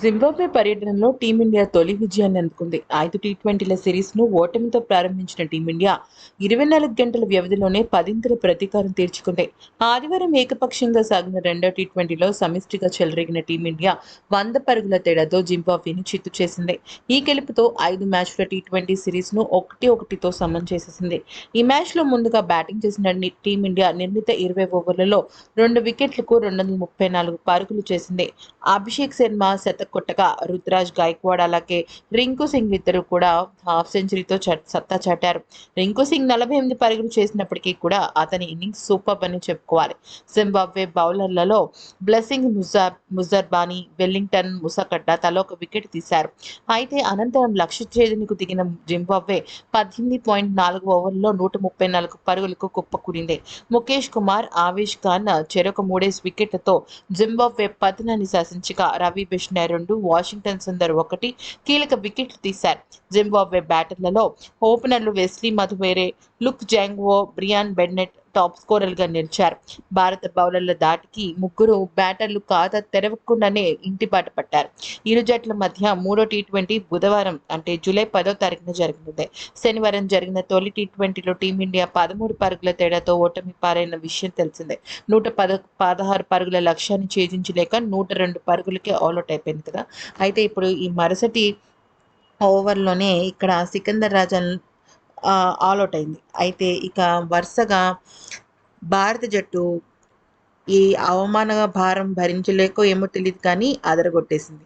Zimbabwe పర్యటనలో team India తొలి విజయాన్ని అందుకుంది. ఐదు టీ ట్వంటీల సిరీస్ను ఓటమితో ప్రారంభించిన టీమిండియా ఇరవై నాలుగు గంటల వ్యవధిలోనే పదింతల ప్రతీకారం తీర్చుకుంది. ఆదివారం ఏకపక్షంగా సాగిన రెండో టీ ట్వంటీలో సమిష్టిగా చెలరేగిన టీమిండియా వంద పరుగుల తేడాతో జింబాబ్వేని చిత్తు చేసింది. ఈ గెలుపుతో ఐదు మ్యాచ్ల టీ ట్వంటీ సిరీస్ను ఒకటి ఒకటితో సమం చేసేసింది. ఈ మ్యాచ్లో ముందుగా బ్యాటింగ్ చేసిన టీమిండియా నిర్ణీత ఇరవై ఓవర్లలో రెండు వికెట్లకు రెండు వందల ముప్పై నాలుగు పరుగులు చేసింది. అభిషేక్ శర్మ శత కొట్టగా రుతురాజ్ గాయక్వాడ్ అలాగే రింకు సింగ్ ఇద్దరు కూడా హాఫ్ సెంచరీతో సత్తా చాటారు. రింకు సింగ్ నలభై ఎనిమిది పరుగులు చేసినప్పటికీ కూడా అతని ఇన్నింగ్స్ సూపర్ అని చెప్పుకోవాలి. జింబాబ్వే బౌలర్లలో బ్లెస్సింగ్ ముజార్ ముజర్బానీ వెల్లింగ్టన్ ముసకడ్డ తలో ఒక వికెట్ తీశారు. అయితే అనంతరం లక్ష్య ఛేదనకు దిగిన జింబాబ్వే పద్దెనిమిది పాయింట్ నాలుగు ఓవర్లలో నూట ముప్పై నాలుగు పరుగులకు కుప్పకూలింది ముఖేష్ కుమార్ ఆవేష్ ఖాన్ చెరొక మూడేసి వికెట్లతో జింబాబ్వే పతనాన్ని శాసించగా రవి బిష్నర్ రెండు వాషింగ్టన్ సుందర్ ఒకటి కీలక వికెట్లు తీశారు. జింబాబ్వే బ్యాటర్లలో ఓపెనర్లు Wesley Madhevere Luke Jongwe Brian Bennett top స్కోరర్లుగా నిలిచారు. భారత బౌలర్ల దాటికి ముగ్గురు బ్యాటర్లు ఖాతా తెరవకుండానే ఇంటి బాట పట్టారు. ఇరు జట్ల మధ్య మూడో టీ ట్వంటీ బుధవారం అంటే జూలై పదో తారీఖున జరిగింది. శనివారం జరిగిన తొలి టీ ట్వంటీలో టీమిండియా పదమూడు పరుగుల తేడాతో ఓటమి పారైన విషయం తెలిసిందే. నూట పద పదహారు పరుగుల లక్ష్యాన్ని ఛేదించలేక నూట రెండు పరుగులకే ఆల్అౌట్ అయిపోయింది కదా. అయితే ఇప్పుడు ఈ మరుసటి ఓవర్లోనే ఇక్కడ సికందర్ రాజన్ ఆల్అౌట్ అయింది. అయితే ఇక వరుసగా భారత జట్టు ఈ అవమాన భారం భరించలేకో ఏమో తెలియదు కానీ అదరగొట్టేసింది